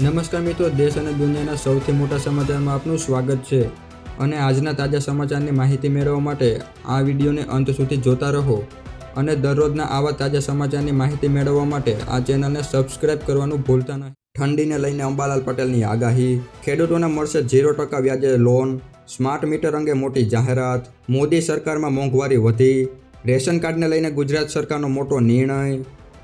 નમસ્કાર મિત્રો, દેશ અને દુનિયાના સૌથી મોટા સમાચારમાં આપનું સ્વાગત છે. અને આજના તાજા સમાચારની માહિતી મેળવવા માટે આ વિડીયોને અંત સુધી જોતા રહો. અને દરરોજના આવા તાજા સમાચારની માહિતી મેળવવા માટે આ ચેનલને સબસ્ક્રાઇબ કરવાનું ભૂલતા નહીં. ઠંડીને લઈને અંબાલાલ પટેલની આગાહી. ખેડૂતોને મળશે ઝીરો ટકા વ્યાજે લોન. સ્માર્ટ મીટર અંગે મોટી જાહેરાત. મોદી સરકારમાં મોંઘવારી વધી. રેશન કાર્ડને લઈને ગુજરાત સરકારનો મોટો નિર્ણય.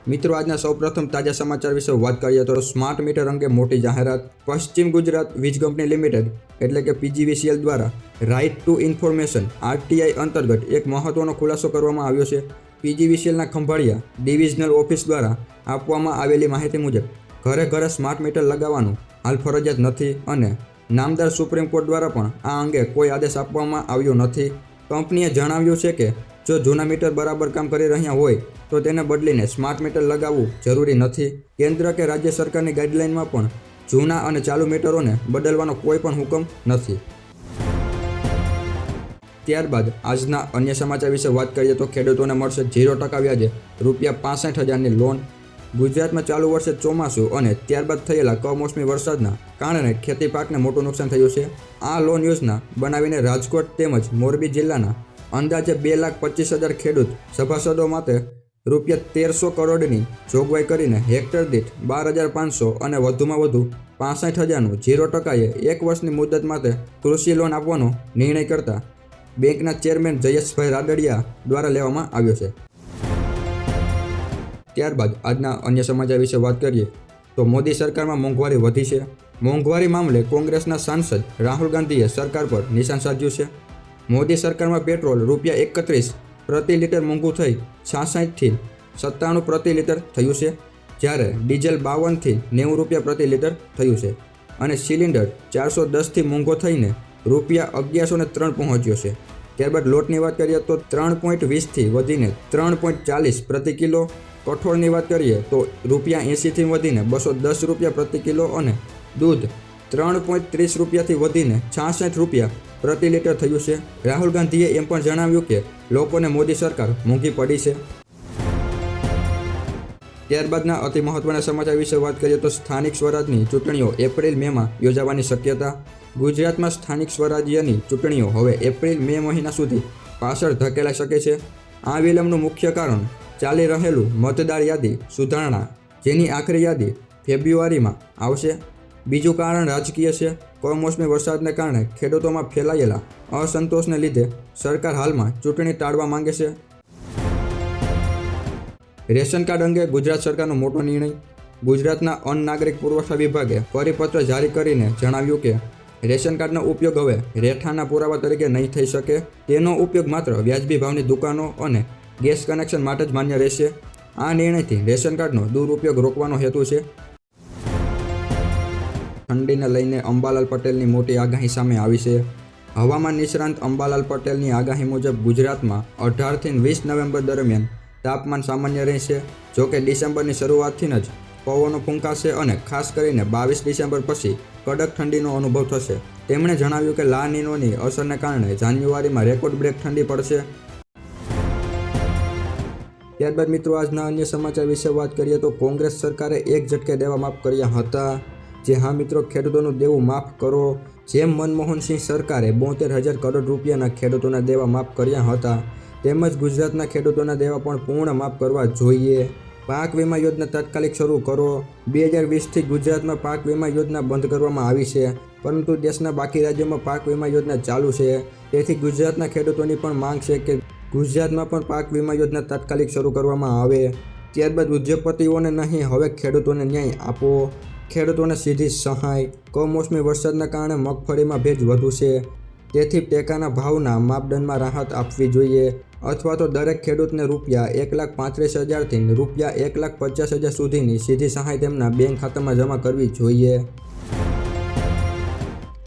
મિત્રો, આજના સૌપ્રથમ તાજા સમાચાર વિશે વાત કરીએ તો સ્માર્ટ મીટર અંગે મોટી જાહેરાત. પશ્ચિમ ગુજરાત વીજ કંપની લિમિટેડ, એટલે કે પીજીવીસીએલ દ્વારા રાઇટ ટુ ઇન્ફોર્મેશન આરટીઆઈ અંતર્ગત એક મહત્વનો ખુલાસો કરવામાં આવ્યો છે. પીજીવીસીએલના ખંભાળિયા ડિવિઝનલ ઓફિસ દ્વારા આપવામાં આવેલી માહિતી મુજબ, ઘરે ઘરે સ્માર્ટ મીટર લગાવવાનું હાલ ફરજિયાત નથી અને નામદાર સુપ્રીમ કોર્ટ દ્વારા પણ આ અંગે કોઈ આદેશ આપવામાં આવ્યો નથી. કંપનીએ જણાવ્યું છે કે જો જૂના મીટર બરાબર કામ કરી રહ્યા હોય, તો તેને બદલીને સ્માર્ટ મીટર લગાવવું જરૂરી નથી. કેન્દ્ર કે રાજ્ય સરકારની ગાઈડલાઇનમાં પણ જૂના અને ચાલુ મીટરોને બદલવાનો કોઈ પણ હુકમ નથી. ત્યારબાદ આજના અન્ય સમાચાર વિશે વાત કરીએ તો ખેડૂતોને મળશે ઝીરો ટકા વ્યાજે રૂપિયા પાસઠ હજારની લોન. ગુજરાતમાં ચાલુ વર્ષે ચોમાસું અને ત્યારબાદ થયેલા કમોસમી વરસાદના કારણે ખેતી પાકને મોટું નુકસાન થયું છે. આ લોન યોજના બનાવીને રાજકોટ તેમજ મોરબી જિલ્લાના અંદાજે બે લાખ પચીસ હજાર ખેડૂત સભાસદો માટે રૂપિયા તેરસો કરોડની જોગવાઈ કરીને હેક્ટર દીઠ બાર હજાર પાંચસો અને વધુમાં વધુ પાસઠ હજારનું ઝીરો ટકાએ એક વર્ષની મુદત માટે કૃષિ લોન આપવાનો નિર્ણય કરતા બેંકના ચેરમેન જયેશભાઈ રાદડિયા દ્વારા લેવામાં આવ્યો છે. ત્યારબાદ આજના અન્ય સમાચાર વિશે વાત કરીએ તો મોદી સરકારમાં મોંઘવારી વધી છે. મોંઘવારી મામલે કોંગ્રેસના સાંસદ રાહુલ ગાંધીએ સરકાર પર નિશાન સાધ્યું છે. મોદી સરકારમાં પેટ્રોલ રૂપિયા એકત્રીસ પ્રતિ લિટર મોંઘું થઈ છાસઠથી સત્તાણું પ્રતિ લીટર થયું છે, જ્યારે ડીઝલ બાવનથી નેવું રૂપિયા પ્રતિ લીટર થયું છે અને સિલિન્ડર ચારસો દસથી મોંઘો થઈને રૂપિયા અગિયારસો ને ત્રણ પહોંચ્યો છે. ત્યારબાદ લોટની વાત કરીએ તો ત્રણ પોઈન્ટ વીસથી વધીને ત્રણ પોઈન્ટ ચાલીસ પ્રતિ કિલો, કઠોળની વાત કરીએ તો રૂપિયા એંસીથી વધીને બસો દસ રૂપિયા પ્રતિ કિલો અને દૂધ ત્રણ પોઈન્ટ ત્રીસ રૂપિયાથી વધીને છાસઠ રૂપિયા પ્રતિ લીટર થયું છે. રાહુલ ગાંધીએ એમ પણ જણાવ્યું કે, લોકોને મોદી સરકાર મોંઘી પડી છે. ત્યારબાદના અતિ મહત્વના સમાચાર વિશે વાત કરીએ તો સ્થાનિક સ્વરાજની ચૂંટણીઓ એપ્રિલ મેમાં યોજાવાની શક્યતા. ગુજરાતમાં સ્થાનિક સ્વરાજ્યની ચૂંટણીઓ હવે એપ્રિલ મે મહિના સુધી પાછળ ધકેલાઈ શકે છે. આ વિલંબનું મુખ્ય કારણ ચાલી રહેલું મતદાર યાદી સુધારણા, જેની આખરી યાદી ફેબ્રુઆરીમાં આવશે. બીજું કારણ રાજકીય છે. કમોસમી વરસાદને કારણે ખેડૂતોમાં ફેલાયેલા અસંતોષને લીધે સરકાર હાલમાં ચૂંટણી ટાળવા માંગે છે. રેશન કાર્ડ અંગે ગુજરાત સરકારનો મોટો નિર્ણય. ગુજરાતના અન્ન નાગરિક પુરવઠા વિભાગે પરિપત્ર જારી કરીને જણાવ્યું કે, રેશન કાર્ડનો ઉપયોગ હવે રહેઠાણના પુરાવા તરીકે નહીં થઈ શકે. તેનો ઉપયોગ માત્ર વ્યાજબી ભાવની દુકાનો અને ગેસ કનેક્શન માટે જ માન્ય રહેશે. આ નિર્ણયથી રેશન કાર્ડનો દુરુપયોગ રોકવાનો હેતુ છે. ઠંડીને લઈને અંબાલાલ પટેલની મોટી આગાહી સામે આવી છે. હવામાન નિષ્ણાંત અંબાલાલ પટેલની આગાહી મુજબ ગુજરાતમાં અઢારથી વીસ નવેમ્બર દરમિયાન તાપમાન સામાન્ય રહેશે. જોકે ડિસેમ્બરની શરૂઆતથી જ પવનો ફૂંકાશે અને ખાસ કરીને બાવીસ ડિસેમ્બર પછી કડક ઠંડીનો અનુભવ થશે. તેમણે જણાવ્યું કે લા નીનોની અસરને કારણે જાન્યુઆરીમાં રેકોર્ડ બ્રેક ઠંડી પડશે. ત્યારબાદ મિત્રો, આજના અન્ય સમાચાર વિશે વાત કરીએ તો કોંગ્રેસ સરકારે એક ઝટકે દેવા માફ કર્યા હતા. જે હા મિત્રો ખેડૂતોનું દેવું માફ કરો. જેમ મનમોહનસિંહ સરકારે બોતેર હજાર કરોડ રૂપિયાના ખેડૂતોના દેવા માફ કર્યા હતા, તેમજ ગુજરાતના ખેડૂતોના દેવા પણ પૂર્ણ માફ કરવા જોઈએ. પાક વીમા યોજના તાત્કાલિક શરૂ કરો. બે હજાર વીસથી ગુજરાતમાં પાક વીમા યોજના બંધ કરવામાં આવી છે, પરંતુ દેશના બાકી રાજ્યોમાં પાક વીમા યોજના ચાલુ છે. તેથી ગુજરાતના ખેડૂતોની પણ માંગ છે કે ગુજરાતમાં પણ પાક વીમા યોજના તાત્કાલિક શરૂ કરવામાં આવે. ત્યારબાદ ઉદ્યોગપતિઓને નહીં, હવે ખેડૂતોને ન્યાય આપો. ખેડૂતોને સીધી સહાય. કમોસમી વરસાદના કારણે મગફળીમાં ભેજ વધુ છે. તેથી ટેકાના ભાવના માપદંડમાં રાહત આપવી જોઈએ. અથવા તો દરેક ખેડૂતને રૂપિયા એક લાખ પાંત્રીસ હજારથી રૂપિયા એક લાખ પચાસ હજાર સુધીની સીધી સહાય તેમના બેંક ખાતામાં જમા કરવી જોઈએ.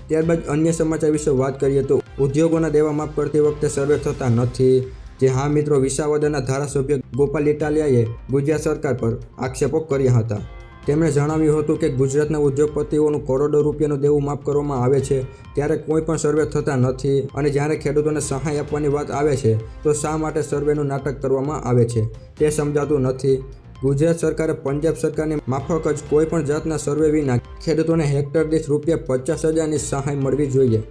ત્યારબાદ અન્ય સમાચાર વિશે વાત કરીએ તો ઉદ્યોગોના દેવા માફ કરતી વખતે સર્વે થતા નથી. જે હા મિત્રો વિસાવદરના ધારાસભ્ય ગોપાલ ઇટાલિયાએ ગુજરાત સરકાર પર આક્ષેપો કર્યા હતા. તેમણે જણાવ્યું હતું કે ગુજરાતના ઉદ્યોગપતિઓનું કરોડો રૂપિયાનું દેવું માફ કરવામાં આવે છે, ત્યારે કોઈ પણ સર્વે થતા નથી અને જ્યારે ખેડૂતોને સહાય આપવાની વાત આવે છે, તો શા માટે સર્વેનું નાટક કરવામાં આવે છે, તે સમજાતું નથી. ગુજરાત સરકારે પંજાબ સરકારની માફક જ કોઈ પણ જાતના સર્વે વિના ખેડૂતોને હેક્ટર દીઠ રૂપિયા પચાસ હજારની સહાય મળવી જોઈએ.